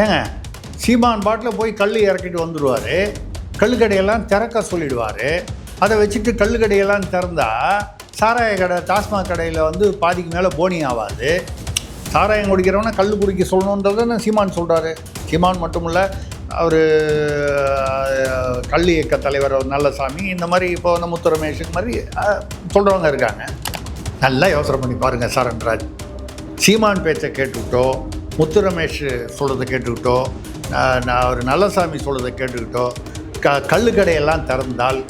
ஏங்க சீமான் பாட்டில் போய் கல் இறக்கிட்டு வந்துடுவார் கல்லுக்கடையெல்லாம் திறக்க சொல்லிடுவார். அதை வச்சுட்டு கல்லுக்கடையெல்லாம் திறந்தா சாராய கடை டாஸ்மாக் கடையில் வந்து பாதிக்கு மேலே போனி ஆகாது சாராயம் குடிக்கிறவனை கல் குடிக்க சொல்லணுன்றதை சீமான் சொல்கிறாரு சீமான் மட்டும் இல்லை அவர் கல் இயக்க தலைவர் நல்லசாமி இந்த மாதிரி இப்போ வந்து முத்து மாதிரி சொல்கிறவங்க இருக்காங்க. நல்லா யோசனை பண்ணி பாருங்கள் சரண்ராஜ் சீமான் பேச்சை கேட்டுக்கிட்டோம் முத்து ரமேஷ் சொல்கிறத கேட்டுக்கிட்டோ நான் ஒரு நல்லசாமி சொல்கிறத கேட்டுக்கிட்டோ க கல்லுக்கடையெல்லாம் திறந்தால்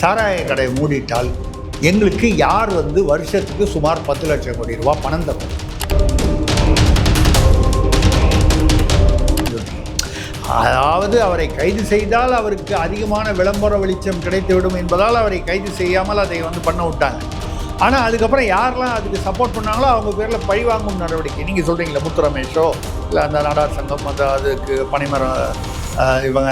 சாராய கடையை மூடிட்டால் எங்களுக்கு யார் வந்து வருஷத்துக்கு சுமார் பத்து லட்சம் கோடி ரூபா பணம் தரும்? அதாவது அவரை கைது செய்தால் அவருக்கு அதிகமான விளம்பர வெளிச்சம் கிடைத்துவிடும் என்பதால் அவரை கைது செய்யாமல் அதை வந்து பண்ண விட்டாங்க. ஆனால் அதுக்கப்புறம் யாரெல்லாம் அதுக்கு சப்போர்ட் பண்ணாங்களோ அவங்க பேரில் பழி வாங்கும் நடவடிக்கை. நீங்கள் சொல்கிறீங்களா முத்துரமேஷோ இல்லை அந்த நாடார் சங்கம் அந்த அதுக்கு பனைமரம் இவங்க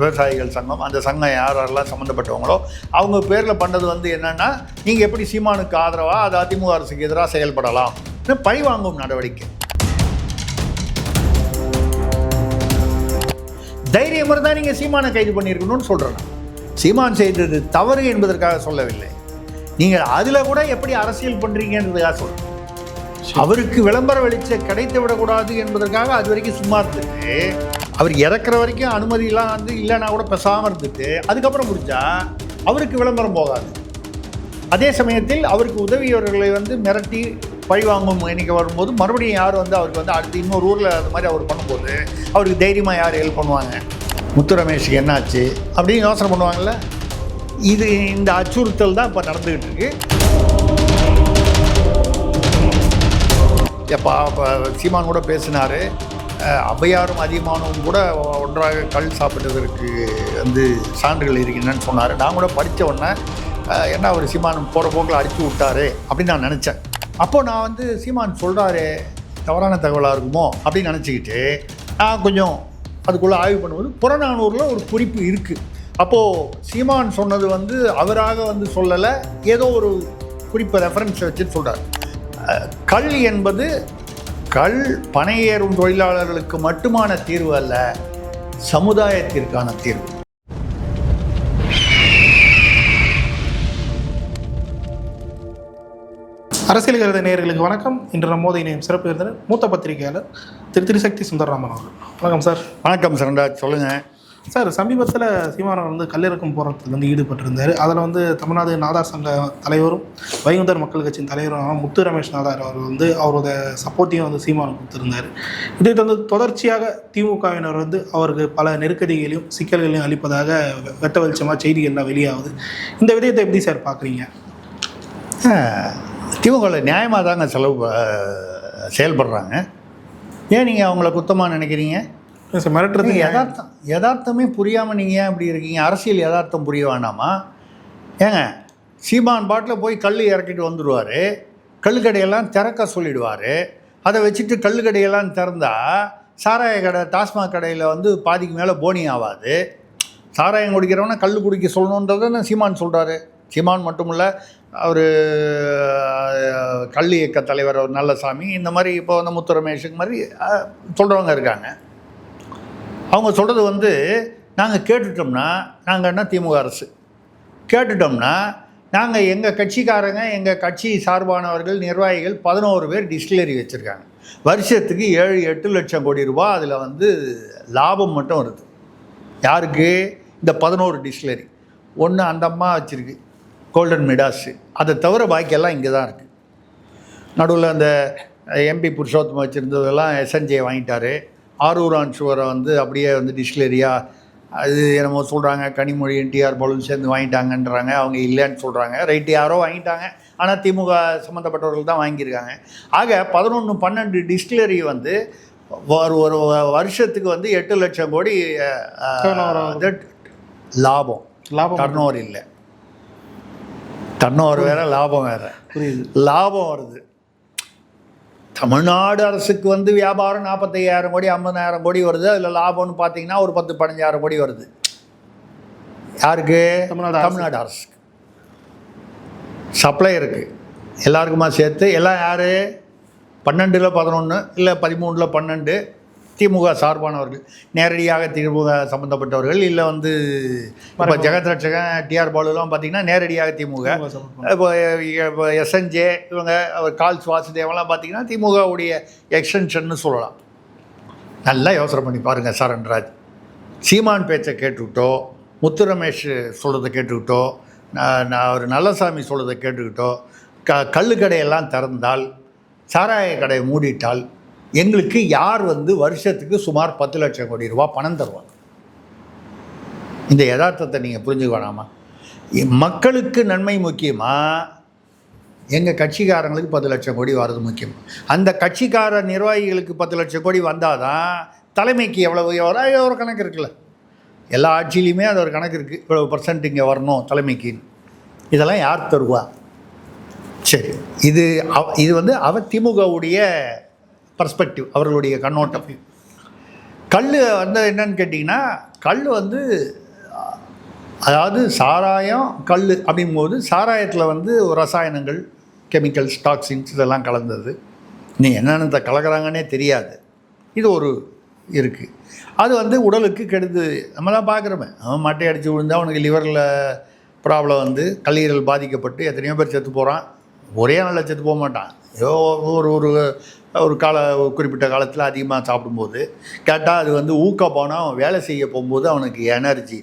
விவசாயிகள் சங்கம் அந்த சங்கம் யார் யாரெல்லாம் சம்மந்தப்பட்டவங்களோ அவங்க பேரில் பண்ணது வந்து என்னென்னா நீங்கள் எப்படி சீமானுக்கு ஆதரவாக அது அதிமுக அரசுக்கு எதிராக செயல்படலாம். பழி வாங்கும் நடவடிக்கை. தைரியம் இருந்தால் நீங்கள் சீமானை கைது பண்ணியிருக்கணும்னு சொல்கிறேன் சீமான் செய்தது தவறு என்பதற்காக சொல்லவில்லை. நீங்கள் அதில் கூட எப்படி அரசியல் பண்ணுறீங்கன்றதுக்காக சொல்கிறேன் அவருக்கு விளம்பர வெளிச்சம் கிடைத்து விடக்கூடாது என்பதற்காக அது வரைக்கும் சும்மா இருந்துட்டு அவர் இறக்குற வரைக்கும் அனுமதியெல்லாம் வந்து இல்லைன்னா கூட பேசாமல் இருந்துட்டு அதுக்கப்புறம் முடிச்சா அவருக்கு விளம்பரம் போகாது. அதே சமயத்தில் அவருக்கு உதவியவர்களை வந்து மிரட்டி பழிவாங்கும் எண்ணிக்கை வரும்போது மறுபடியும் யார் வந்து அவருக்கு வந்து அடுத்து இன்னொரு ஊரில் அந்த மாதிரி அவர் பண்ணும்போது அவருக்கு தைரியமாக யார் ஹெல்ப் பண்ணுவாங்க? முத்து ரமேஷுக்கு என்னாச்சு? அப்படின்னு யோசனை பண்ணுவாங்கள்ல இது இந்த அச்சுறுத்தல் தான் இப்போ நடந்துக்கிட்டு இருக்கு. எப்போ சீமான் கூட பேசினார். ஔவையாரும் அதிகமானவும் கூட ஒன்றாக கல் சாப்பிட்டதற்கு வந்து சான்றுகள் இருக்கின்றன்னு சொன்னார். நான் கூட படித்த உடனே என்ன அவர் சீமான் போகிற போக்கில் அடித்து விட்டாரு அப்படின்னு நான் நினச்சேன். அப்போ நான் வந்து சீமான் சொல்கிறாரு தவறான தகவலாக இருக்குமோ அப்படின்னு நினச்சிக்கிட்டு நான் கொஞ்சம் அதுக்குள்ளே ஆய்வு பண்ணும்போது புறநானூரில் ஒரு குறிப்பு இருக்குது அப்போது சீமான் சொன்னது வந்து அவராக வந்து சொல்லலை ஏதோ ஒரு குறிப்பை ரெஃபரன்ஸை வச்சுட்டு சொல்கிறார் கல் என்பது கல் பனையேறும் தொழிலாளர்களுக்கு மட்டுமான தீர்வு அல்ல சமுதாயத்திற்கான தீர்வு. அரசியல் கருத நேயர்களுக்கு வணக்கம். இன்று நம்மோது இணையும் சிறப்பு விருந்தினர் மூத்த பத்திரிகையாளர் திரு திருசக்தி சுந்தரராமன் அவர்கள். வணக்கம் சார். வணக்கம் சரண்ராஜ் சொல்லுங்கள் சார் சமீபத்தில் சீமானவர் வந்து கல்லிறக்கம் போராட்டத்தில் வந்து ஈடுபட்டிருந்தார். அதில் வந்து தமிழ்நாடு நாதார் சங்க தலைவரும் வைகுந்தர் மக்கள் கட்சியின் தலைவரும் முத்து ரமேஷ் நாதார் அவர் வந்து அவரோட சப்போர்ட்டையும் வந்து சீமானம் கொடுத்திருந்தார். இதை வந்து தொடர்ச்சியாக திமுகவினர் வந்து அவருக்கு பல நெருக்கடிகளையும் சிக்கல்களையும் அளிப்பதாக வெட்ட வெளிச்சமாக செய்திகள்லாம் வெளியாகுது. இந்த விதயத்தை எப்படி சார் பார்க்குறீங்க? திமுகவில் நியாயமாக தாங்க செலவு செயல்படுறாங்க. ஏன் நீங்கள் அவங்கள குத்தமாக நினைக்கிறீங்க? சார் மிரட்டுறது யதார்த்தம் யதார்த்தமே புரியாமல் நீங்கள் ஏன் இப்படி இருக்கீங்க? அரசியல் யதார்த்தம் புரிய வேண்டாமா ஏங்க சீமான் பாட்டில் போய் கல் இறக்கிட்டு வந்துடுவார் கல்லுக்கடையெல்லாம் திறக்க சொல்லிடுவார். அதை வச்சுட்டு கல்லுக்கடையெல்லாம் திறந்தா சாராய கடை டாஸ்மாக் கடையில் வந்து பாதிக்கு மேலே போனி ஆகாது சாராயம் குடிக்கிறவன கல் குடிக்க சொல்லணுன்றதை சீமான் சொல்கிறாரு சீமான் மட்டும் இல்லை அவர் கல் இயக்க தலைவர் நல்லசாமி இந்த மாதிரி இப்போ வந்து முத்து ரமேஷுக்கு மாதிரி சொல்கிறவங்க இருக்காங்க. அவங்க சொல்கிறது வந்து நாங்கள் கேட்டுட்டோம்னா நாங்கள் என்ன திமுக அரசு? கேட்டுட்டோம்னா நாங்கள் எங்கள் கட்சிக்காரங்க எங்கள் கட்சி சார்பானவர்கள் நிர்வாகிகள் பதினோரு பேர் டிஸ்டிலரி வச்சுருக்காங்க. வருஷத்துக்கு ஏழு எட்டு லட்சம் கோடி ரூபா அதில் வந்து லாபம் மட்டும் வருது. யாருக்கு? இந்த பதினோரு டிஸ்டிலரி. ஒன்று அந்த அம்மா வச்சுருக்கு கோல்டன் மிடாஸு அதை தவிர பாக்கியெல்லாம் இங்கே தான் இருக்குது நடுவில் அந்த எம்பி புருஷோத்தம வச்சுருந்ததெல்லாம் எஸ்என்ஜே வாங்கிட்டாரு. ஆரூரான் சுவரை வந்து அப்படியே வந்து டிஸ்டிலரியாக அது என்னமோ சொல்கிறாங்க கனிமொழி என்டிஆர் பாலும் சேர்ந்து வாங்கிட்டாங்கன்றாங்க. அவங்க இல்லைன்னு சொல்கிறாங்க ரைட்டு யாரோ வாங்கிட்டாங்க. ஆனால் திமுக சம்மந்தப்பட்டவர்கள் தான் வாங்கியிருக்காங்க. ஆக பதினொன்று பன்னெண்டு டிஸ்டிலரி வந்து ஒரு ஒரு வருஷத்துக்கு வந்து எட்டு லட்சம் கோடி லாபம். லாபம். டர்ன் ஓவர் இல்லை. டர்ன் ஓவர் வேறு லாபம் வேறு. புரியுது. லாபம் வருது. தமிழ்நாடு அரசுக்கு வந்து வியாபாரம் நாற்பத்தையாயிரம் கோடி ஐம்பதாயிரம் கோடி வருது அதில் லாபம்னு பார்த்தீங்கன்னா ஒரு பத்து பதினஞ்சாயிரம் கோடி வருது. யாருக்கு? தமிழ்நாடு. தமிழ்நாடு அரசுக்கு. சப்ளை இருக்குது எல்லாருக்குமா சேர்த்து எல்லாம் யார்? பன்னெண்டில் பதினொன்று இல்லை பதிமூணில் பன்னெண்டு திமுக சார்பானவர்கள் நேரடியாக திமுக சம்மந்தப்பட்டவர்கள் இல்லை வந்து இப்போ ஜெகத் ரட்சகன் டிஆர் பாலுலாம் பார்த்தீங்கன்னா நேரடியாக திமுக. இப்போ இப்போ எஸ்என்ஜே இவங்க அவர் கால்ஸ் வாசுதேவெல்லாம் பார்த்தீங்கன்னா திமுகவுடைய எக்ஸ்டென்ஷன்னு சொல்லலாம். நல்லா யோசனை பண்ணி பாருங்கள் சரண்ராஜ் சீமான் பேச்சை கேட்டுக்கிட்டோ முத்து ரமேஷ் சொல்கிறத கேட்டுக்கிட்டோ நான் ஒரு நல்லசாமி சொல்கிறத கேட்டுக்கிட்டோ க கள்ளு கடையெல்லாம் திறந்தால் சாராய கடையை மூடிட்டால் எங்களுக்கு யார் வந்து வருஷத்துக்கு சுமார் பத்து லட்சம் கோடி ரூபா பணம் தருவாங்க? இந்த யதார்த்தத்தை நீங்கள் புரிஞ்சுக்க வேணாமா? மக்களுக்கு நன்மை முக்கியமா? எங்கள் கட்சிக்காரங்களுக்கு பத்து லட்சம் கோடி வர்றது முக்கியம். அந்த கட்சிக்கார நிர்வாகிகளுக்கு பத்து லட்சம் கோடி வந்தால் தான் தலைமைக்கு எவ்வளவு எவ்வளோ ஒரு கணக்கு இருக்குல்ல. எல்லா ஆட்சியிலையுமே அது ஒரு கணக்கு இருக்குது இவ்வளவு பர்சன்ட் இங்கே வரணும் தலைமைக்கு இதெல்லாம் யார் தருவா? சரி இது அவ- இது வந்து அவ திமுகவுடைய பர்ஸ்பெக்டிவ் அவர்களுடைய கண்ணோட்டம். கல் வந்து என்னன்னு கேட்டிங்கன்னா கல் வந்து அதாவது சாராயம் கல் அப்படிங்கும்போது சாராயத்தில் வந்து ரசாயனங்கள் கெமிக்கல்ஸ் டாக்ஸின்ஸ் இதெல்லாம் கலந்தது. நீ என்னென்ன கலக்கிறாங்கன்னே தெரியாது. இது ஒரு இருக்குது அது வந்து உடலுக்கு கெடுது. நம்ம தான் பார்க்குறோமே அவன் மட்டை அடித்து விழுந்தா அவனுக்கு லிவரில் ப்ராப்ளம் வந்து கல்லீரல் பாதிக்கப்பட்டு எத்தனையோ பேர் செத்து போகிறான் ஒரே நாளில் செத்து போக மாட்டான். ஏதோ ஒரு ஒரு ஒரு கால குறிப்பிட்ட காலத்தில் அதிகமாக சாப்பிடும்போது கேட்டால் அது வந்து ஊக்கப்பானம் அவன் வேலை செய்ய போகும்போது அவனுக்கு எனர்ஜி.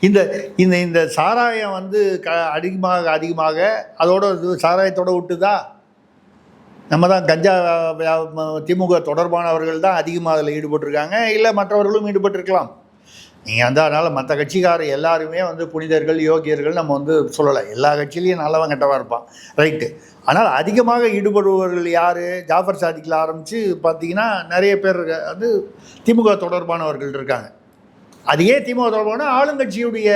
இந்த இந்த இந்த சாராயம் வந்து க அதிகமாக அதிகமாக அதோட இது சாராயத்தோட விட்டுதா நம்ம தான் கஞ்சா வியா- ம- திமுக தொடர்பானவர்கள் தான் அதிகமாக அதில் ஈடுபட்டிருக்காங்க. இல்லை மற்றவர்களும் ஈடுபட்டிருக்கலாம். நீங்கள் வந்து அதனால் மற்ற கட்சிக்காரர் எல்லாருமே வந்து புனிதர்கள் யோகியர்கள் நம்ம வந்து சொல்லலை. எல்லா கட்சியிலையும் நல்லவன் கெட்டவன் இருப்பான். ரைட்டு ஆனால் அதிகமாக ஈடுபடுபவர்கள் யார்? ஜாஃபர் சாதிக்கில் ஆரம்பித்து பார்த்தீங்கன்னா நிறைய பேர் வந்து திமுக தொடர்பானவர்கள் இருக்காங்க. அது ஏன் திமுக தொடர்பான ஆளுங்கட்சியுடைய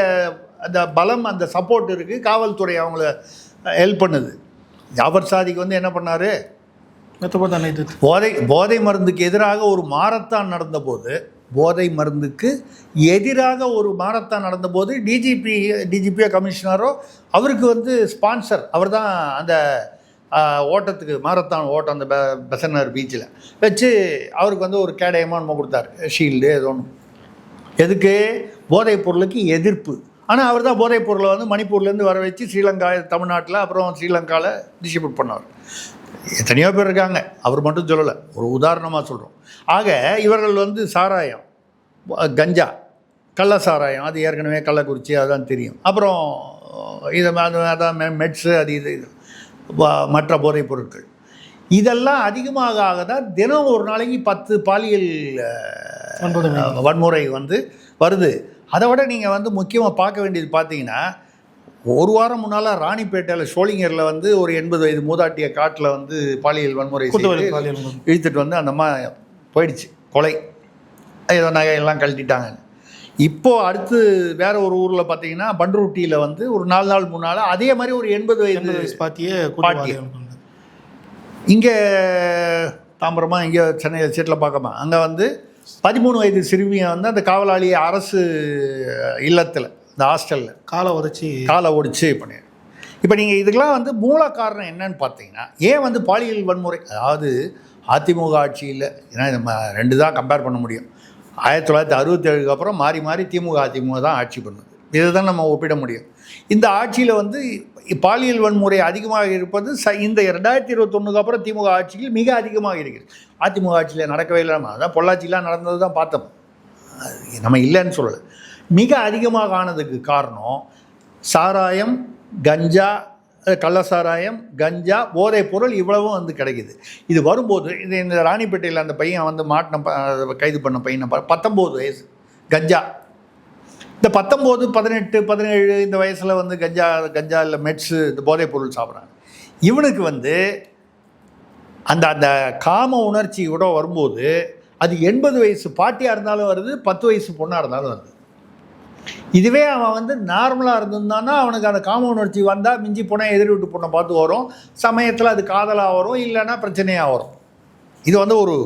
அந்த பலம் அந்த சப்போர்ட் இருக்குது காவல்துறை அவங்கள ஹெல்ப் பண்ணுது. ஜாஃபர் சாதிக் வந்து என்ன பண்ணார்? போதை போதை மருந்துக்கு எதிராக ஒரு மாரத்தான் நடந்தபோது போதை மருந்துக்கு எதிராக ஒரு மாரத்தான் நடந்தபோது டிஜிபி டிஜிபியோ கமிஷனரோ அவருக்கு வந்து ஸ்பான்சர் அவர் தான் அந்த ஓட்டத்துக்கு மாரத்தான் ஓட்டம் அந்த பெ பீச்சில் வச்சு அவருக்கு வந்து ஒரு கேடயமாக கொடுத்தாரு. ஷீல்டு ஏதோ ஒன்று எதுக்கு? போதைப் பொருளுக்கு எதிர்ப்பு. ஆனால் அவர் தான் போதைப் பொருளை வந்து மணிப்பூர்லேருந்து வர வச்சு ஸ்ரீலங்கா தமிழ்நாட்டில் அப்புறம் ஸ்ரீலங்காவில் டிஸ்ட்ரிபியூட் பண்ணவர் எத்தனையோ பேர் இருக்காங்க. அவர் மட்டும் சொல்லலை. ஒரு உதாரணமாக சொல்கிறோம் ஆக இவர்கள் வந்து சாராயம் கஞ்சா கள்ள சாராயம் அது ஏற்கனவே கள்ளக்குறிச்சி அதுதான் தெரியும். அப்புறம் இது அது அதான் மெட்ஸு அது இது இது மற்ற போதைப் பொருட்கள் இதெல்லாம் அதிகமாக ஆக தான் தினம் ஒரு நாளைக்கு பத்து பாலியல் வன்முறை வந்து வருது. அதை விட நீங்கள் வந்து முக்கியமாக பார்க்க வேண்டியது பார்த்தீங்கன்னா ஒரு வாரம் முன்னால் ராணிப்பேட்டையில் ஷோலிங்கரில் வந்து ஒரு எண்பது வயது மூதாட்டிய காட்டில் வந்து பாலியல் வன்முறை. இழுத்துட்டு வந்து அந்த அம்மா போயிடுச்சு கொலை ஏதோ நகையெல்லாம் கழட்டிட்டாங்க இப்போது அடுத்து வேற ஒரு ஊரில் பார்த்தீங்கன்னா பண்ருட்டியில் வந்து ஒரு நாலு நாள் முன்னால் அதே மாதிரி ஒரு எண்பது வயது வயசு பாத்தியே பண்ணது. இங்கே தாம்பரமா இங்கே சென்னை சீட்டில் பார்க்கமா அங்கே வந்து பதிமூணு வயது சிறுமியை வந்து அந்த காவலாளி அரசு இல்லத்தில் இந்த ஹாஸ்டலில். காலை உதச்சி. காலை ஒடிச்சு பண்ணி இப்போ நீங்கள் இதுக்கெல்லாம் வந்து மூல காரணம் என்னன்னு பார்த்தீங்கன்னா ஏன் வந்து பாலியல் வன்முறை? அதாவது அதிமுக ஆட்சியில் ஏன்னா நம்ம ரெண்டு தான் கம்பேர் பண்ண முடியும். ஆயிரத்தி தொள்ளாயிரத்தி அறுபத்தேழுக்கு அப்புறம் மாறி மாறி திமுக அதிமுக தான் ஆட்சி பண்ணுது. இதை தான் நம்ம ஒப்பிட முடியும். இந்த ஆட்சியில் வந்து பாலியல் வன்முறை அதிகமாக இருப்பது ச இந்த ரெண்டாயிரத்தி இருபத்தொன்னுக்கு அப்புறம் திமுக ஆட்சியில் மிக அதிகமாக இருக்கிறது. அதிமுக ஆட்சியில் நடக்கவே இல்லாமல் அதான் பொள்ளாச்சிலாம் நடந்தது தான் பார்த்தோம். நம்ம இல்லைன்னு சொல்லலை. மிக அதிகமாக ஆனதுக்கு காரணம் சாராயம் கஞ்சா கள்ள சாராயம் கஞ்சா போதைப் பொருள் இவ்வளவும் வந்து கிடைக்குது. இது வரும்போது இது இந்த ராணிப்பேட்டையில் அந்த பையன் வந்து மாட்டின ப- கைது பண்ண பையனை பத்தொம்போது வயசு கஞ்சா. இந்த பத்தொம்போது பதினெட்டு பதினேழு இந்த வயசில் வந்து கஞ்சா கஞ்சா இல்லை மெட்ஸு இந்த போதைப் பொருள் சாப்பிட்றாங்க. இவனுக்கு வந்து அந்த அந்த காம உணர்ச்சி கூட வரும்போது அது எண்பது வயசு பாட்டியாக இருந்தாலும் வருது பத்து வயசு பொண்ணாக இருந்தாலும் வருது. இதுவே அவன் வந்து நார்மலாக இருந்திருந்தான்னா அவனுக்கு அந்த காம உணர்ச்சி வந்தால் மிஞ்சி போனால் எதிர் வீட்டு பொண்ணை பார்த்து வரும். சமயத்தில் அது காதலாக வரும் இல்லைன்னா பிரச்சனையாக வரும். இது வந்து ஒரு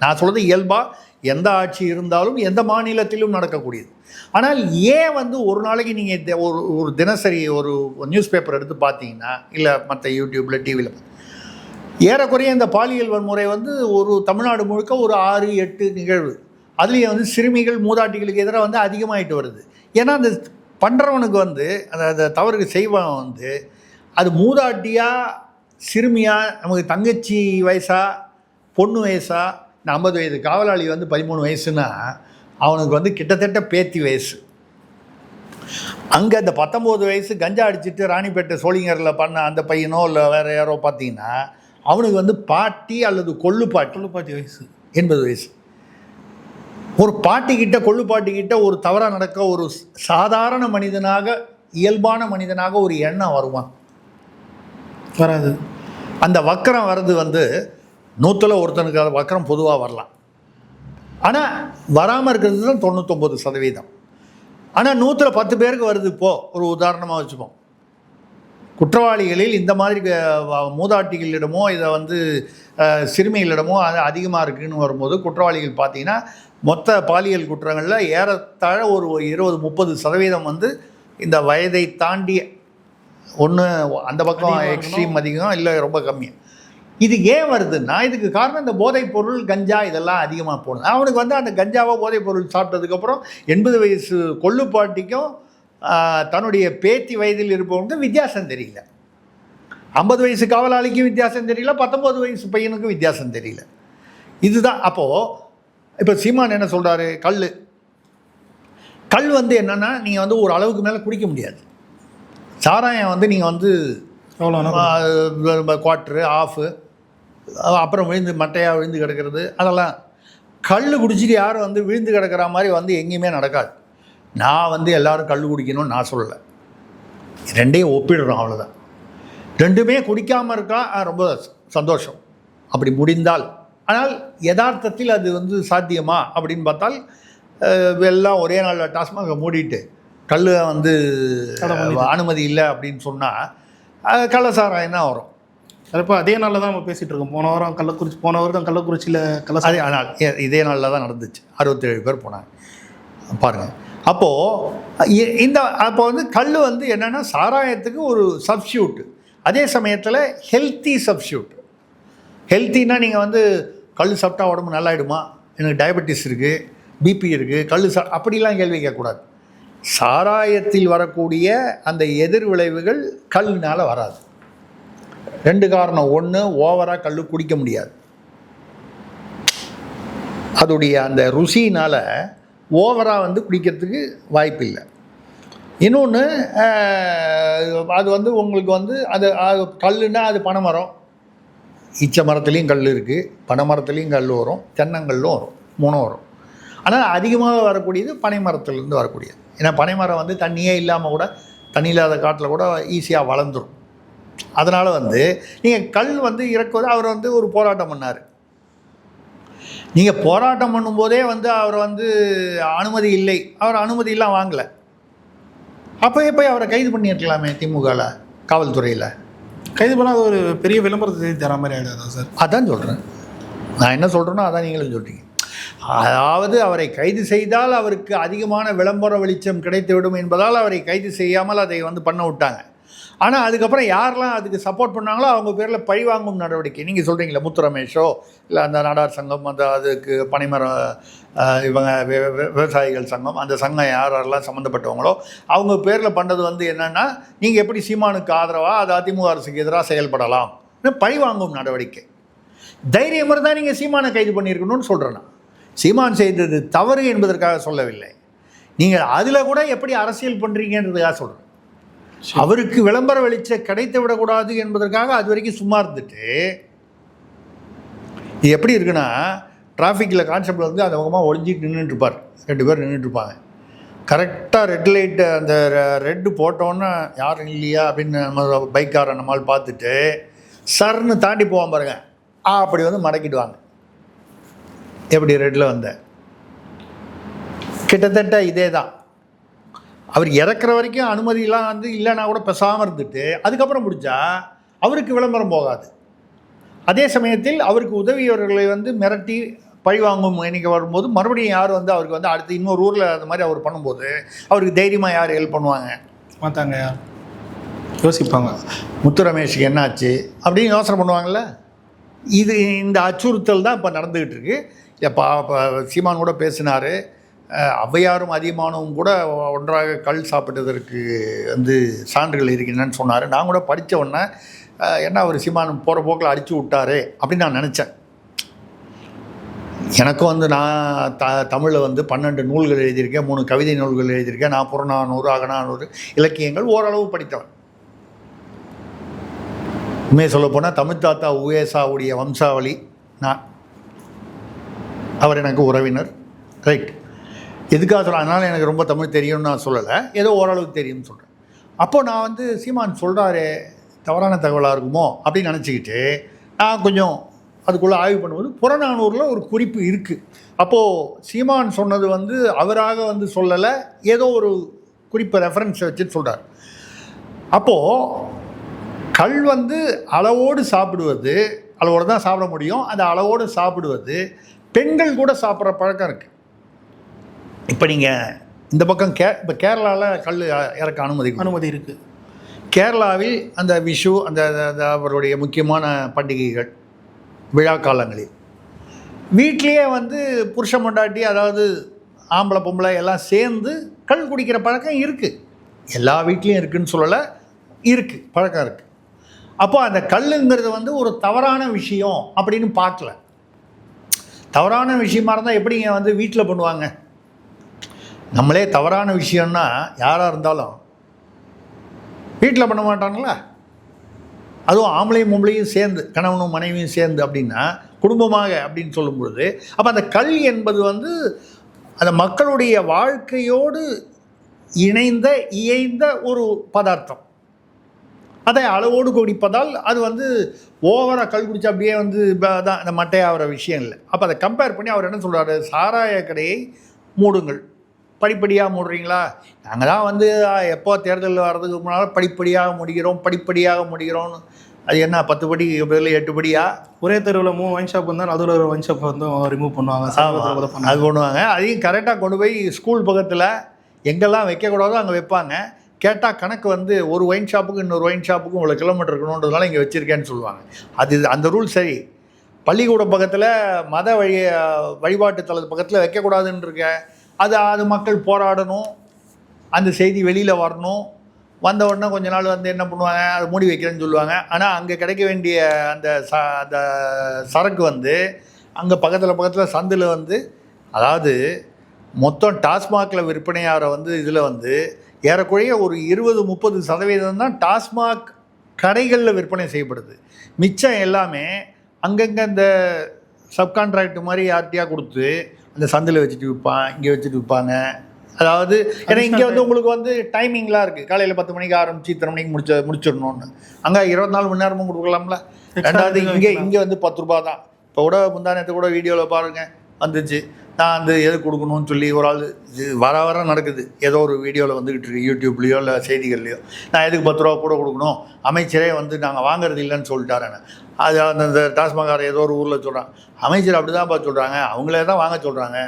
நான் சொல்கிறது இயல்பாக எந்த ஆட்சி இருந்தாலும் எந்த மாநிலத்திலும் நடக்கக்கூடியது. ஆனால் ஏன் வந்து ஒரு நாளைக்கு நீங்கள் ஒரு ஒரு தினசரி ஒரு நியூஸ் பேப்பர் எடுத்து பார்த்தீங்கன்னா இல்லை மற்ற யூடியூப்பில் டிவியில் ஏறக்குறைய இந்த பாலியல் வன்முறை வந்து ஒரு தமிழ்நாடு முழுக்க ஒரு ஆறு எட்டு நிகழ்வு. அதுலேயும் வந்து சிறுமிகள் மூதாட்டிகளுக்கு எதிராக வந்து அதிகமாகிட்டு வருது. ஏன்னா அந்த பண்ணுறவனுக்கு வந்து அந்த அந்த தவறுக்கு செய்வன் வந்து அது மூதாட்டியாக சிறுமியாக நமக்கு தங்கச்சி வயசா பொண்ணு வயசா இந்த ஐம்பது வயது காவலாளி வந்து பதிமூணு வயசுனா அவனுக்கு வந்து கிட்டத்தட்ட பேத்தி வயசு. அங்கே அந்த பத்தொம்போது வயசு கஞ்சா அடிச்சிட்டு ராணிப்பேட்டை சோழிங்கரில் பண்ண அந்த பையனோ இல்லை வேறு யாரோ பார்த்தீங்கன்னா அவனுக்கு வந்து பாட்டி அல்லது கொள்ளு பாட்டி. கொள்ளுப்பாட்டி வயசு. எண்பது வயசு. ஒரு பாட்டிக்கிட்ட கொள்ளு பாட்டிக்கிட்ட ஒரு தவறாக நடக்க ஒரு சாதாரண மனிதனாக இயல்பான மனிதனாக ஒரு எண்ணம் வருவான் வராது. அந்த வக்கரம் வர்றது வந்து நூற்றில் ஒருத்தனுக்கு அது வக்கரம் பொதுவாக வரலாம். ஆனால் வராமல் இருக்கிறது தான் தொண்ணூத்தொம்பது சதவீதம். ஆனால் நூற்றில் பத்து பேருக்கு வருது இப்போ ஒரு உதாரணமாக வச்சுப்போம். குற்றவாளிகளில் இந்த மாதிரி மூதாட்டிகளிடமோ இதை வந்து சிறுமிகளிடமோ அது அதிகமாக இருக்குன்னு வரும்போது குற்றவாளிகள் பார்த்தீங்கன்னா மொத்த பாலியல் குற்றங்களில் ஏறத்தாழ ஒரு இருபது முப்பது சதவீதம் வந்து இந்த வயதை தாண்டிய ஒன்று அந்த பக்கம் எக்ஸ்ட்ரீம் அதிகம் இல்லை ரொம்ப கம்மி இது ஏன் வருதுன்னா இதுக்கு காரணம் இந்த போதைப் பொருள் கஞ்சா இதெல்லாம் அதிகமாக போகணும் அவனுக்கு வந்து அந்த கஞ்சாவோ போதைப் பொருள் சாப்பிட்டதுக்கப்புறம் எண்பது வயசு கொள்ளுப்பாட்டிக்கும் தன்னுடைய பேத்தி வயதில் இருப்பவனுக்கும் வித்தியாசம் தெரியல. ஐம்பது வயசு காவலாளிக்கும் வித்தியாசம் தெரியல பத்தொம்பது வயசு பையனுக்கும் வித்தியாசம் தெரியல. இதுதான் அப்போது இப்போ சீமான் என்ன சொல்கிறாரு கல். கல் வந்து என்னென்னா நீங்கள் வந்து ஒரு அளவுக்கு மேலே குடிக்க முடியாது. சாராயம் வந்து நீங்கள் வந்து எவ்வளோ குவாட்ரு ஆஃபு அப்புறம் விழுந்து மட்டையாக விழுந்து கிடக்கிறது. அதெல்லாம் கல் குடிச்சிட்டு யாரும் வந்து விழுந்து கிடக்கிற மாதிரி வந்து எங்கேயுமே நடக்காது. நான் வந்து எல்லாரும் கல் குடிக்கணும்னு நான் சொல்லலை. ரெண்டையும் ஒப்பிடுறோம் அவ்வளோதான் ரெண்டுமே குடிக்காமல் இருக்கா? ரொம்ப சந்தோஷம். அப்படி முடிந்தால். ஆனால் யதார்த்தத்தில் அது வந்து சாத்தியமா? அப்படின்னு பார்த்தால் எல்லாம் ஒரே நாளில் டாஸ்மாக மூடிட்டு கல் வந்து. அனுமதி இல்லை அப்படின்னு சொன்னால் கள்ளசாராயம் தான் வரும். இப்போ அதே நாளில் தான் நம்ம பேசிகிட்டு இருக்கோம். போன வாரம் கள்ளக்குறிச்சி போன வருடம் கள்ளக்குறிச்சியில் கள்ள அதே ஆனால் இதே நாளில் தான் நடந்துச்சு. அறுபத்தேழு பேர் போனாங்க. பாருங்கள் அப்போது இந்த அப்போ வந்து கல் வந்து என்னென்னா சாராயத்துக்கு ஒரு சப்ஷியூட்டு அதே சமயத்தில் ஹெல்த்தி சப்ஸ்டியூட் ஹெல்த்தின்னா நீங்கள் வந்து கல் சாப்பிட்டா உடம்பு நல்லாயிடுமா? எனக்கு டயபெட்டிஸ் இருக்குது பிபி இருக்குது கல் சா அப்படிலாம் கேள்வி கேட்கக்கூடாது. சாராயத்தில் வரக்கூடிய அந்த எதிர் விளைவுகள் கல்னால வராது. ரெண்டு காரணம். ஒன்று ஓவராக கல் குடிக்க முடியாது. அதோடைய அந்த ருசினால் ஓவராக வந்து குடிக்கிறதுக்கு வாய்ப்பில்லை. இன்னொன்று அது வந்து உங்களுக்கு வந்து அது அது கல்லுன்னா அது பனைமரம். இச்ச மரத்துலேயும் கல் இருக்குது பனை மரத்துலேயும் கல் வரும். தென்னங்கல்லும் வரும். மூணும் வரும். ஆனால் அதிகமாக வரக்கூடியது பனை மரத்துலேருந்து வரக்கூடியது. ஏன்னா பனை மரம் வந்து தண்ணியே இல்லாமல் கூட தண்ணி இல்லாத காட்டில் கூட ஈஸியாக வளர்ந்துரும். அதனால் வந்து நீங்கள் கல் வந்து இறக்குவது அவர் வந்து ஒரு போராட்டம் பண்ணார். நீங்கள் போராட்டம் பண்ணும்போதே வந்து அவர் வந்து அனுமதி இல்லை. அவர் அனுமதியெல்லாம் வாங்கலை. அப்போயே போய் அவரை கைது பண்ணியிருக்கலாமே திமுகவில் காவல்துறையில். கைது பண்ணால் அது ஒரு பெரிய விளம்பரத்தை செய்து தர மாதிரி ஆகிடாதா சார்? அதான் சொல்கிறேன் நான் என்ன சொல்கிறேனோ அதான் நீங்களும் சொல்கிறீங்க அதாவது அவரை கைது செய்தால் அவருக்கு அதிகமான விளம்பர வெளிச்சம் கிடைத்துவிடும் என்பதால் அவரை கைது செய்யாமல் அதை வந்து பண்ண விட்டாங்க. ஆனால் அதுக்கப்புறம் யாரெல்லாம் அதுக்கு சப்போர்ட் பண்ணாங்களோ அவங்க பேரில் பழிவாங்கும் நடவடிக்கை. நீங்கள் சொல்கிறீங்களே முத்து ரமேஷோ இல்லை அந்த நாடார் சங்கம் அந்த அதுக்கு பனைமரம் இவங்க வி- விவசாயிகள் சங்கம் அந்த சங்கம் யார் யாரெல்லாம் சம்மந்தப்பட்டவங்களோ அவங்க பேரில் பண்ணது வந்து என்னென்னா நீங்கள் எப்படி சீமானுக்கு ஆதரவாக அது அதிமுக அரசுக்கு எதிராக செயல்படலாம். பழிவாங்கும் நடவடிக்கை. தைரியம் இருந்தால் நீங்கள் சீமானை கைது பண்ணியிருக்கணும்னு சொல்கிறேன் நான். சீமான் செய்தது தவறு என்பதற்காக சொல்லவில்லை. நீங்கள் அதில் கூட எப்படி அரசியல் பண்ணுறீங்கன்றதுக்காக சொல்கிறேன் அவருக்கு விளம்பர வெளிச்சம் கிடைத்து விடக்கூடாது என்பதற்காக அது வரைக்கும் சும்மா இருந்துட்டு இது எப்படி இருக்குன்னா டிராஃபிக்கில் கான்ஸ்டபிள் வந்து அந்த பக்கமாக ஒளிஞ்சிட்டு நின்றுட்டு இருப்பார். ரெண்டு பேர் நின்றுட்டு இருப்பாங்க. கரெக்டாக ரெட் லைட்டு அந்த ரெட்டு போட்டோன்னே யாரும் இல்லையா அப்படின்னு நம்ம பைக்கார நம்மால் பார்த்துட்டு சர்ன்னு தாண்டி போவான் பாருங்க. ஆ அப்படி வந்து மடக்கிடுவாங்க. எப்படி ரெட்டில் வந்த? கிட்டத்தட்ட இதே தான் அவர் இறக்குற வரைக்கும் அனுமதியெல்லாம் வந்து இல்லைன்னா கூட பேசாமல் இருந்துட்டு அதுக்கப்புறம் பிடிச்சா அவருக்கு விளம்பரம் போகாது. அதே சமயத்தில் அவருக்கு உதவியவர்களை வந்து மிரட்டி பழிவாங்கும் எண்ணிக்கை வரும்போது மறுபடியும் யார் வந்து அவருக்கு வந்து அடுத்து இன்னொரு ஊரில் அந்த மாதிரி அவர் பண்ணும்போது அவருக்கு தைரியமாக யார் ஹெல்ப் பண்ணுவாங்க? மாத்தாங்க. யார் யோசிப்பாங்க. முத்து ரமேஷுக்கு என்னாச்சு? அப்படின்னு யோசனை பண்ணுவாங்கல்ல? இது இந்த அச்சுறுத்தல் தான் இப்போ நடந்துக்கிட்டு இருக்கு. இப்போ சீமான் கூட பேசினார். ஔவையாரும் அதிகமானவும் கூட ஒன்றாக கல் சாப்பிட்டதற்கு வந்து சான்றுகள் இருக்கின்றன்னு சொன்னார். நான் கூட படித்த உடனே என்ன அவர் சீமான் போகிற போக்கில் அடித்து விட்டாரு அப்படின்னு நான் நினச்சேன். எனக்கும் வந்து நான் த தமிழில் வந்து பன்னெண்டு நூல்கள் எழுதியிருக்கேன் மூணு கவிதை நூல்கள் எழுதியிருக்கேன். நான் புறநானூறு அகநானூறு இலக்கியங்கள் ஓரளவு படித்தவன். உண்மையை சொல்லப்போனால் தமிழ் தாத்தா உவேசாவுடைய வம்சாவளி நான். அவர் எனக்கு உறவினர். ரைட். எதுக்காக சொல்ல அதனால் எனக்கு ரொம்ப தமிழ் தெரியும்னு நான் சொல்லலை. ஏதோ ஓரளவுக்கு தெரியும்னு சொல்கிறேன் அப்போது நான் வந்து சீமான் சொல்கிறாரே தவறான தகவலாக இருக்குமோ? அப்படின்னு நினச்சிக்கிட்டு நான் கொஞ்சம் அதுக்குள்ளே ஆய்வு பண்ணும்போது புறநானூரில் ஒரு குறிப்பு இருக்குது அப்போது சீமான் சொன்னது வந்து அவராக வந்து சொல்லலை ஏதோ ஒரு குறிப்பை ரெஃபரன்ஸை வச்சுட்டு சொல்கிறார் அப்போது கல் வந்து அளவோடு சாப்பிடுவது அளவோடு தான் சாப்பிட முடியும் அந்த அளவோடு சாப்பிடுவது பெண்கள் கூட சாப்பிட்ற பழக்கம் இருக்குது இப்போ நீங்கள் இந்த பக்கம் கே இப்போ கேரளாவில் கல் இறக்க அனுமதி. அனுமதி இருக்குது கேரளாவில் அந்த விஷு அந்த அந்த அவருடைய முக்கியமான பண்டிகைகள் விழா காலங்களில். வீட்லேயே வந்து புருஷ பொண்டாட்டி அதாவது ஆம்பளை பொம்பளை எல்லாம் சேர்ந்து கள் குடிக்கிற பழக்கம் இருக்குது எல்லா வீட்லேயும் இருக்குன்னு சொல்லலை இருக்குது பழக்கம் இருக்குது அப்போ அந்த கல்லுங்கிறது வந்து ஒரு தவறான விஷயம் அப்படின்னு பார்க்கல. தவறான விஷயமா இருந்தால் எப்படிங்க வந்து வீட்டில் பண்ணுவாங்க? நம்மளே தவறான விஷயம்னா யாராக இருந்தாலும் வீட்டில் பண்ண மாட்டாங்களா அதுவும் ஆம்பளையும் பொம்பளையும் சேர்ந்து கணவனும் மனைவியும் சேர்ந்து அப்படின்னா குடும்பமாக அப்படின்னு சொல்லும் பொழுது அப்போ அந்த கல் என்பது வந்து அந்த மக்களுடைய வாழ்க்கையோடு இணைந்த இயைந்த ஒரு பதார்த்தம். அதை அளவோடு குடிப்பதால் அது வந்து ஓவராக கல் குடித்து அப்படியே வந்து தான் அந்த மட்டையாகிற விஷயம் இல்லை. அப்போ அதை கம்பேர் பண்ணி அவர் என்ன சொல்கிறாரு சாராய கடையை மூடுங்கள். படிப்படியாக மூடுறீங்களா? நாங்கள் தான் வந்து எப்போ தேர்தல் வர்றதுக்கு முன்னால் படிப்படியாக முடிகிறோம் படிப்படியாக முடிகிறோம்னு அது என்ன பத்து படி பதில் எட்டு படியா? ஒரே தெருவில் மூணு ஒயின் ஷாப் இருந்தால் நடுவில் ஒரு ஒயின் ஷாப் வந்து ரிமூவ் பண்ணுவாங்க அது பண்ணுவாங்க. அதையும் கரெக்டாக கொண்டு போய் ஸ்கூல் பக்கத்தில் எங்கெல்லாம் வைக்கக்கூடாதோ அங்கே வைப்பாங்க. கேட்டால் கணக்கு வந்து ஒரு ஒயின் ஷாப்புக்கு இன்னொரு ஒயின் ஷாப்புக்கு இவ்வளோ கிலோமீட்டர் இருக்கணுன்றதுனால இங்கே வச்சுருக்கேன்னு சொல்லுவாங்க. அது அந்த ரூல் சரி. பள்ளிக்கூடம் பக்கத்தில் மத வழி வழிபாட்டு தலத்து பக்கத்தில் வைக்கக்கூடாதுன்னு இருக்க அது அது மக்கள் போராடணும். அந்த செய்தி வெளியில் வரணும். வந்த உடனே கொஞ்ச நாள் வந்து என்ன பண்ணுவாங்க அதை மூடி வைக்கிறேன்னு சொல்லுவாங்க. ஆனால் அங்கே கிடைக்க வேண்டிய அந்த ச அந்த சரக்கு வந்து அங்கே பக்கத்தில் பக்கத்தில் சந்தில் வந்து அதாவது மொத்தம் டாஸ்மாகில் விற்பனையாகிற வந்து இதில் வந்து ஏறக்குறைய ஒரு இருபது முப்பது சதவீதம் தான் டாஸ்மாக் கடைகளில் விற்பனை செய்யப்படுது. மிச்சம் எல்லாமே அங்கங்கே இந்த சப்கான்ட்ராக்ட் மாதிரி யார்ட்டியாக கொடுத்து அந்த சந்தில் வச்சுட்டு விற்பான் இங்கே வச்சுட்டு விற்பாங்க அதாவது ஏன்னா இங்கே வந்து உங்களுக்கு வந்து டைமிங்லாம் இருக்குது காலையில் பத்து மணிக்கு ஆரம்பிச்சு இத்தனை மணிக்கு முடிச்ச முடிச்சிடணும்னு. அங்கே இருபத்தி நாலு மணி நேரமும் கொடுக்கலாம்ல? ரெண்டாவது இங்கே இங்கே வந்து பத்து ரூபா தான். இப்போ கூட முந்தானத்தை கூட வீடியோவில் பாருங்கள் வந்துச்சு. நான் வந்து எது கொடுக்கணும்னு சொல்லி ஒரு ஆள் வர வர நடக்குது. ஏதோ ஒரு வீடியோவில் வந்துக்கிட்டு இருக்கு யூடியூப்லேயோ இல்லை செய்திகள்லையோ. நான் எதுக்கு பத்து ரூபா கூட கொடுக்கணும்? அமைச்சரே வந்து நாங்கள் வாங்குறது இல்லைன்னு சொல்லிட்டாரேன்னு அது அந்த இந்த டாஸ்மாகார ஏதோ ஒரு ஊரில் சொல்கிறான் அமைச்சர் அப்படி தான்ப்பா சொல்கிறாங்க அவங்களே தான் வாங்க சொல்கிறாங்க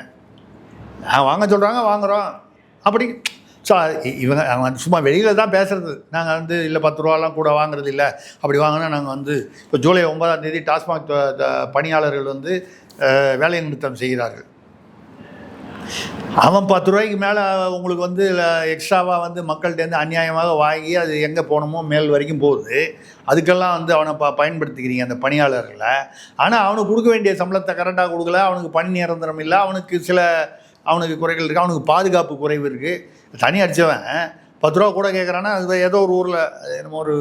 வாங்க சொல்கிறாங்க வாங்குகிறோம் அப்படி ஸோ இவங்க அவங்க சும்மா வெளியில் தான் பேசுகிறது நாங்கள் வந்து இல்லை பத்து ரூபாலாம் கூட வாங்குறது இல்லை. அப்படி வாங்கினா நாங்கள் வந்து இப்போ ஜூலை ஒன்பதாம் தேதி டாஸ்மாக் பணியாளர்கள் வந்து வேலை நிறுத்தம் செய்கிறார்கள். அவன் பத்து ரூபாய்க்கு மேலே உங்களுக்கு வந்து எக்ஸ்ட்ராவாக வந்து மக்கள்கிட்டேருந்து அநியாயமாக வாங்கி அது எங்கே போகணுமோ மேல் வரைக்கும் போகுது. அதுக்கெல்லாம் வந்து அவனை ப பயன்படுத்திக்கிறீங்க அந்த பணியாளர்களை. ஆனால் அவனுக்கு கொடுக்க வேண்டிய சம்பளத்தை கரெக்டாக கொடுக்கல. அவனுக்கு பணி நிரந்தரம் இல்லை. அவனுக்கு சில அவனுக்கு குறைகள் இருக்குது அவனுக்கு பாதுகாப்பு குறைவு இருக்குது தனி அடித்தவன் பத்து ரூபா கூட கேட்குறான்னா அது ஏதோ ஒரு ஊரில் என்னமோ ஒரு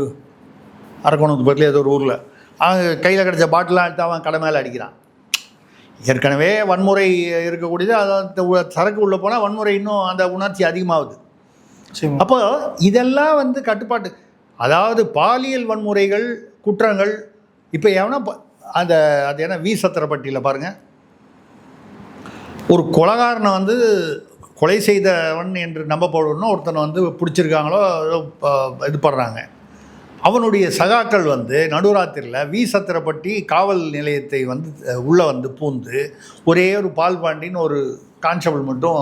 அரக்கோணத்துக்கு பக்கத்தில் ஏதோ ஒரு ஊரில் அவன் கையில் கிடச்ச பாட்டிலாம் எடுத்து அவன் கடை மேலே அடிக்கிறான். ஏற்கனவே வன்முறை இருக்கக்கூடியது அது அந்த உ- சரக்கு உள்ளே போனால் வன்முறை இன்னும் அந்த உணர்ச்சி அதிகமாகுது. சரி. அப்போ இதெல்லாம் வந்து கட்டுப்பாட்டு. அதாவது பாலியல் வன்முறைகள் குற்றங்கள் இப்போ எவனா அந்த அது என்ன வி. சத்திரப்பட்டியில் பாருங்கள் ஒரு கொலகாரனை வந்து கொலை செய்தவன் என்று நம்பப்படுன்னு ஒருத்தனை வந்து பிடிச்சிருக்காங்களோ ஏதோ இது பண்ணுறாங்க அவனுடைய சகாக்கள் வந்து நடுராத்திரியில் வி. சத்திரப்பட்டி காவல் நிலையத்தை வந்து உள்ளே வந்து பூந்து ஒரே ஒரு பால் பாண்டின்னு ஒரு கான்ஸ்டபிள் மட்டும்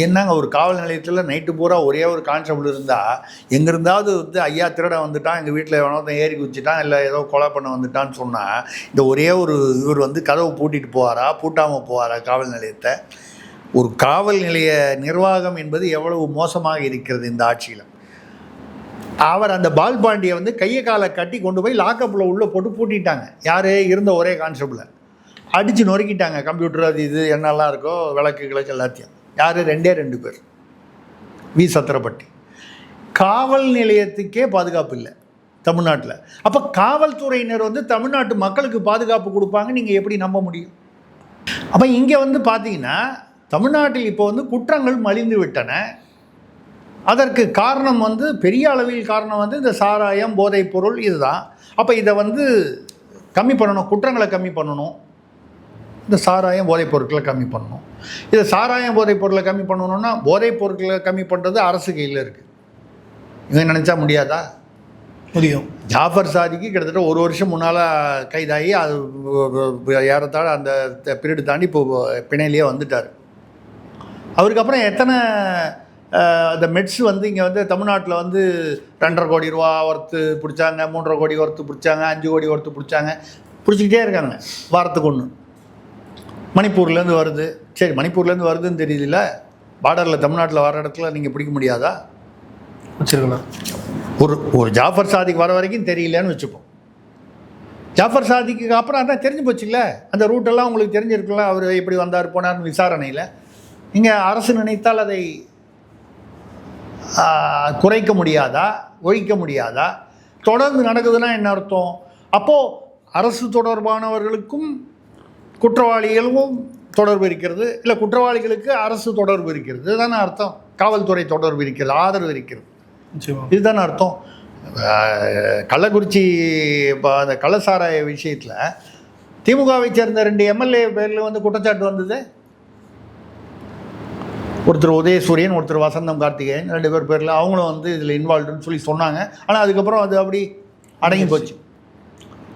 என்னங்க ஒரு காவல் நிலையத்தில் நைட்டு பூரா ஒரே ஒரு கான்ஸ்டபிள் இருந்தால் எங்கிருந்தாவது வந்து ஐயா திருட வந்துட்டான் எங்கள் வீட்டில் எவனோ ஏறி குச்சிட்டான் இல்லை ஏதோ கொலை பண்ண வந்துட்டான்னு சொன்னால் இந்த ஒரே ஒரு இவர் வந்து கதவை பூட்டிட்டு போவாரா பூட்டாமல் போவாரா காவல் நிலையத்தை? ஒரு காவல் நிலைய நிர்வாகம் என்பது எவ்வளவு மோசமாக இருக்கிறது இந்த ஆட்சியில்? அவர் அந்த பால் பாண்டியை வந்து கையை காலை கட்டி கொண்டு போய் லாக்கப்பில் உள்ளே போட்டு பூட்டிட்டாங்க. யார் இருந்த ஒரே கான்செப்டில் அடித்து நொறுக்கிட்டாங்க. கம்ப்யூட்டர் அது இது என்னெல்லாம் இருக்கோ விளக்கு கிழக்கு எல்லாத்தையும். யார்? ரெண்டே ரெண்டு பேர். வி. சத்திரப்பட்டி. காவல் நிலையத்துக்கே பாதுகாப்பு இல்லை. தமிழ்நாட்டில். அப்போ காவல்துறையினர் வந்து தமிழ்நாட்டு மக்களுக்கு பாதுகாப்பு கொடுப்பாங்க நீங்கள் எப்படி நம்ப முடியும்? அப்போ இங்கே வந்து பார்த்தீங்கன்னா தமிழ்நாட்டில் இப்போ வந்து குற்றங்கள் மலிந்து விட்டன. அதற்கு காரணம் வந்து பெரிய அளவில் காரணம் வந்து இந்த சாராயம் போதைப் பொருள் இதுதான். அப்போ இதை வந்து கம்மி பண்ணணும் குற்றங்களை கம்மி பண்ணணும். இந்த சாராயம் போதைப் பொருட்களை கம்மி பண்ணணும். இதை சாராயம் போதைப் பொருளை கம்மி பண்ணணும்னா போதைப் பொருட்களை கம்மி பண்ணுறது அரசு கையில் இருக்குது இவன் நினச்சா முடியாதா? முடியும். ஜாஃபர் சாதிக்கு கிட்டத்தட்ட ஒரு வருஷம் முன்னால் கைதாகி அது ஏறத்தாழ அந்த பீரியட் தாண்டி இப்போ பிணையிலேயே வந்துட்டார். அவருக்கு அப்புறம் எத்தனை அந்த மெட்ஸ் வந்து இங்கே வந்து தமிழ்நாட்டில் வந்து ரெண்டரை கோடி ரூபா ஒர்த்து பிடிச்சாங்க மூன்றரை கோடி ஒர்த்து பிடிச்சாங்க அஞ்சு கோடி ஒர்த்து பிடிச்சாங்க. பிடிச்சிக்கிட்டே இருக்காங்க வாரத்துக்கு ஒன்று மணிப்பூர்லேருந்து வருது. சரி மணிப்பூர்லேருந்து வருதுன்னு தெரியல பார்டரில் தமிழ்நாட்டில் வர இடத்துல நீங்கள் பிடிக்க முடியாதா? வச்சிருக்கலாம். ஒரு ஒரு ஜாஃபர் சாதிக்கு வர வரைக்கும் தெரியலன்னு வச்சுப்போம். ஜாஃபர் சாதிக்கு அப்புறம் அதான் தெரிஞ்சு போச்சுல்ல? அந்த ரூட்டெல்லாம் உங்களுக்கு தெரிஞ்சிருக்குல்ல அவர் எப்படி வந்தார் போனார்னு விசாரணையில். நீங்கள் அரசு நினைத்தால் அதை குறைக்க முடியாதா? ஒழிக்க முடியாதா? தொடர்ந்து நடக்குதுன்னா என்ன அர்த்தம்? அப்போது அரசு தொடர்பானவர்களுக்கும் குற்றவாளிகளும் தொடர்பு இருக்கிறது. இல்லை குற்றவாளிகளுக்கு அரசு தொடர்பு இருக்கிறது. இதுதானே அர்த்தம்? காவல்துறை தொடர்பு இருக்கிறது ஆதரவு இருக்கிறது. இதுதானே அர்த்தம்? கள்ளக்குறிச்சி இப்போ அந்த கள்ளசாராய விஷயத்தில் திமுகவை சேர்ந்த ரெண்டு எம்எல்ஏ பேரில் வந்து குற்றச்சாட்டு வந்தது? ஒருத்தர் உதயசூரியன் ஒருத்தர் வசந்தம் கார்த்திகேயன் ரெண்டு பேர் பேரில் அவங்களும் வந்து இதில் இன்வால்வ்டுன்னு சொல்லி சொன்னாங்க. ஆனால் அதுக்கப்புறம் அது அப்படி அடங்கி போச்சு.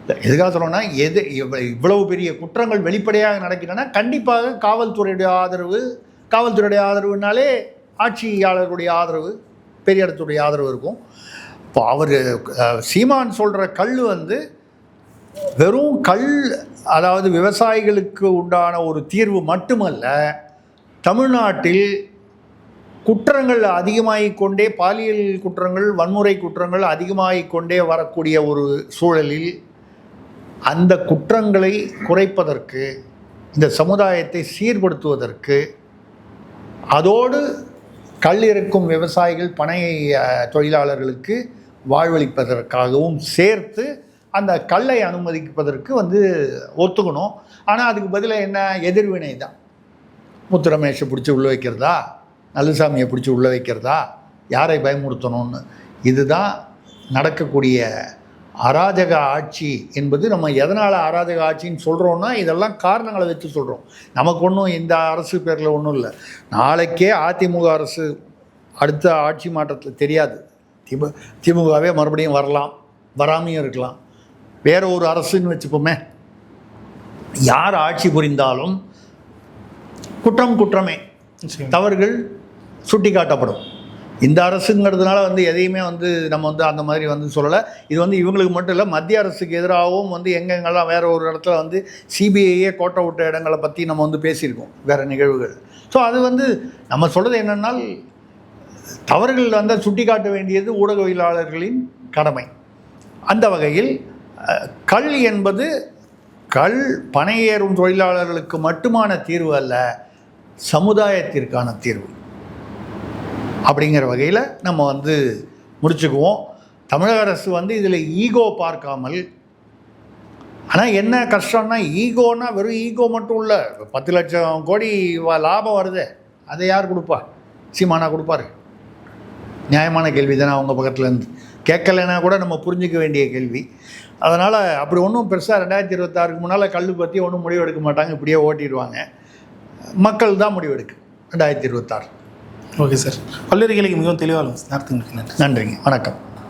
எதுக்காக சொல்கிறோன்னா எது இவ்வ- இவ்வளவு பெரிய குற்றங்கள் வெளிப்படையாக நடக்கின்றன. கண்டிப்பாக காவல்துறையுடைய ஆதரவு காவல்துறையுடைய ஆதரவுனாலே ஆட்சியாளர்களுடைய ஆதரவு பெரிய இடத்துடைய ஆதரவு இருக்கும். இப்போ அவர் சீமான் சொல்கிற கல் வந்து வெறும் கல் அதாவது விவசாயிகளுக்கு உண்டான ஒரு தீர்வு மட்டுமல்ல தமிழ்நாட்டில் குற்றங்கள் அதிகமாகிக் கொண்டே பாலியல் குற்றங்கள் வன்முறை குற்றங்கள் அதிகமாகிக் கொண்டே வரக்கூடிய ஒரு சூழலில் அந்த குற்றங்களை குறைப்பதற்கு இந்த சமுதாயத்தை சீர்படுத்துவதற்கு அதோடு கல் இருக்கும் விவசாயிகள் பனை தொழிலாளர்களுக்கு வாழ்வளிப்பதற்காகவும் சேர்த்து அந்த கல்லை அனுமதிப்பதற்கு வந்து ஒத்துக்கணும். ஆனால் அதுக்கு பதிலாக என்ன? எதிர்வினை தான். முத்து ரமேஷை பிடிச்சி உள்ள வைக்கிறதா? நல்லசாமியை பிடிச்சி உள்ள வைக்கிறதா? யாரை பயமுறுத்தணும்னு? இதுதான் நடக்கக்கூடிய அராஜக ஆட்சி என்பது நம்ம எதனால் அராஜக ஆட்சின்னு சொல்கிறோன்னா இதெல்லாம் காரணங்களை வச்சு சொல்கிறோம் நமக்கு ஒன்றும் இந்த அரசு பேரில் ஒன்றும் இல்லை. நாளைக்கே அதிமுக அரசு அடுத்த ஆட்சி மாற்றத்தில் தெரியாது. திமு திமுகவே மறுபடியும் வரலாம். வராமையும் இருக்கலாம். வேற ஒரு அரசுன்னு வச்சுப்போமே. யார் ஆட்சி புரிந்தாலும் குற்றம் குற்றமே. தவறுகள் சுட்டிக்காட்டப்படும். இந்த அரசுங்கிறதுனால வந்து எதையுமே வந்து நம்ம வந்து அந்த மாதிரி வந்து சொல்லலை. இது வந்து இவங்களுக்கு மட்டும் இல்லை மத்திய அரசுக்கு எதிராகவும் வந்து எங்கெங்கெல்லாம் வேற ஒரு இடத்துல வந்து சிபிஐயே கோட்டை விட்ட இடங்களை பற்றி நம்ம வந்து பேசியிருக்கோம் வேறு நிகழ்வுகள். ஸோ அது வந்து நம்ம சொல்கிறது என்னென்னால் தவறுகள் வந்து சுட்டிக்காட்ட வேண்டியது ஊடகவியலாளர்களின் கடமை. அந்த வகையில் கல் என்பது கல் பனையேறும் தொழிலாளர்களுக்கு மட்டுமான தீர்வு அல்ல சமுதாயத்திற்கான தீர்வு. அப்படிங்கிற வகையில் நம்ம வந்து முடிச்சுக்குவோம். தமிழக அரசு வந்து இதில் ஈகோ பார்க்காமல் ஆனால் என்ன கஷ்டம்னா ஈகோனா வெறும் ஈகோ மட்டும் இல்லை. பத்து லட்சம் கோடி லாபம் வருதே. அதை யார் கொடுப்பா? சீமானா கொடுப்பாரு. நியாயமான கேள்வி தானே அவங்க பக்கத்துலேருந்து கேட்கலைன்னா கூட நம்ம புரிஞ்சிக்க வேண்டிய கேள்வி. அதனால் அப்படி ஒன்றும் பெருசாக ரெண்டாயிரத்தி இருபத்தாறுக்கு முன்னால் கல் பற்றி ஒன்றும் முடிவு எடுக்க மாட்டாங்க. இப்படியே ஓட்டிடுவாங்க. மக்கள் தான் முடிவு எடுக்கும் ரெண்டாயிரத்தி இருபத்தாறு. Okay sir. பல்வேறு கேள்விக்கு மிகவும் தெளிவாக நேரத்துக்கு நன்றி நன்றிங்க. வணக்கம்.